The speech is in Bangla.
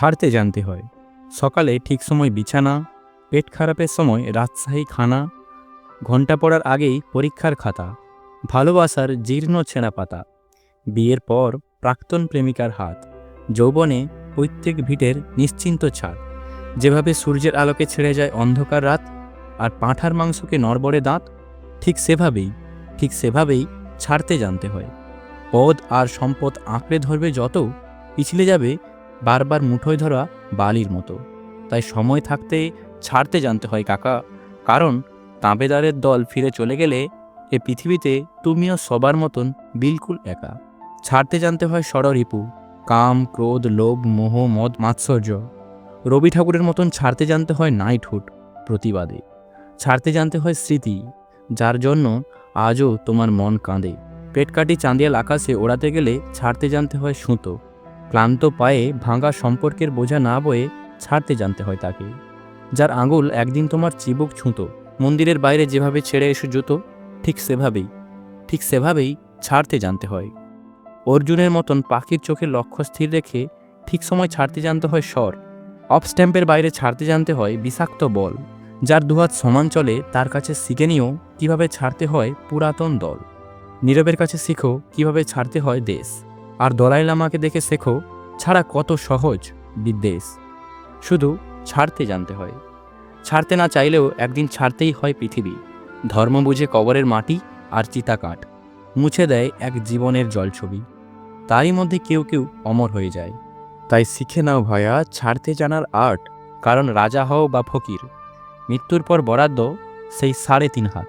ছাড়তে জানতে হয়। সকালে ঠিক সময় বিছানা, পেট খারাপের সময় রাজশাহী খানা, ঘণ্টা পড়ার আগেই পরীক্ষার খাতা, ভালোবাসার জীর্ণ ছেঁড়া পাতা বিয়ের পর প্রাক্তন প্রেমিকার হাত, যৌবনে পৈতৃক ভিটের নিশ্চিন্ত ছাদ, যেভাবে সূর্যের আলোকে ছেড়ে যায় অন্ধকার রাত আর পাঁঠার মাংসকে নড়বড়ে দাঁত, ঠিক সেভাবেই ঠিক সেভাবেই ছাড়তে জানতে হয়। পদ আর সম্পদ আঁকড়ে ধরবে যত, পিছলে যাবে বারবার মুঠোয় ধরা বালির মতো। তাই সময় থাকতে ছাড়তে জানতে হয় কাকা, কারণ তাঁবেদারের দল ফিরে চলে গেলে এ পৃথিবীতে তুমিও সবার মতন বিলকুল একা। ছাড়তে জানতে হয় ষড়রিপু, কাম, ক্রোধ, লোভ, মোহ, মদ, মাৎসর্য। রবি ঠাকুরের মতন ছাড়তে জানতে হয় নাইটহুড প্রতিবাদে। ছাড়তে জানতে হয় স্মৃতি, যার জন্য আজও তোমার মন কাঁদে। পেট কাটি চাঁদিয়াল আকাশে ওড়াতে গেলে ছাড়তে জানতে হয় সুতো। ক্লান্ত পায়ে ভাঙা সম্পর্কের বোঝা না বয়ে ছাড়তে জানতে হয় তাকে। যার আঙুল একদিন তোমার চিবুক ছুঁতো। মন্দিরের বাইরে যেভাবে ছেড়ে এসো জুতো, ঠিক সেভাবেই ঠিক সেভাবেই ছাড়তে জানতে হয়। অর্জুনের মতন পাখির চোখে লক্ষ্য স্থির রেখে ঠিক সময় ছাড়তে জানতে হয় স্বর। অফ স্ট্যাম্পের বাইরে ছাড়তে জানতে হয় বিষাক্ত বল, যার দুহাত সমান চলে তার কাছে শিখে নিও কীভাবে ছাড়তে হয় পুরাতন দল। নীরবের কাছে শিখো কীভাবে ছাড়তে হয় দেশ। আর দলাই লামাকে দেখে শেখো, ছাড়া কত সহজ বিদ্বেষ। শুধু ছাড়তে জানতে হয়। ছাড়তে না চাইলেও একদিন ছাড়তেই হয় পৃথিবী। ধর্ম বুঝে কবরের মাটি আর চিতাকাঠ মুছে দেয় এক জীবনের জলছবি। তারই মধ্যে কেউ কেউ অমর হয়ে যায়। তাই শিখে নাও ভয়া, ছাড়তে জানার আর্ট, কারণ রাজা হও বা ফকির। মৃত্যুর পর বরাদ্দ, সেই সাড়ে তিন হাত।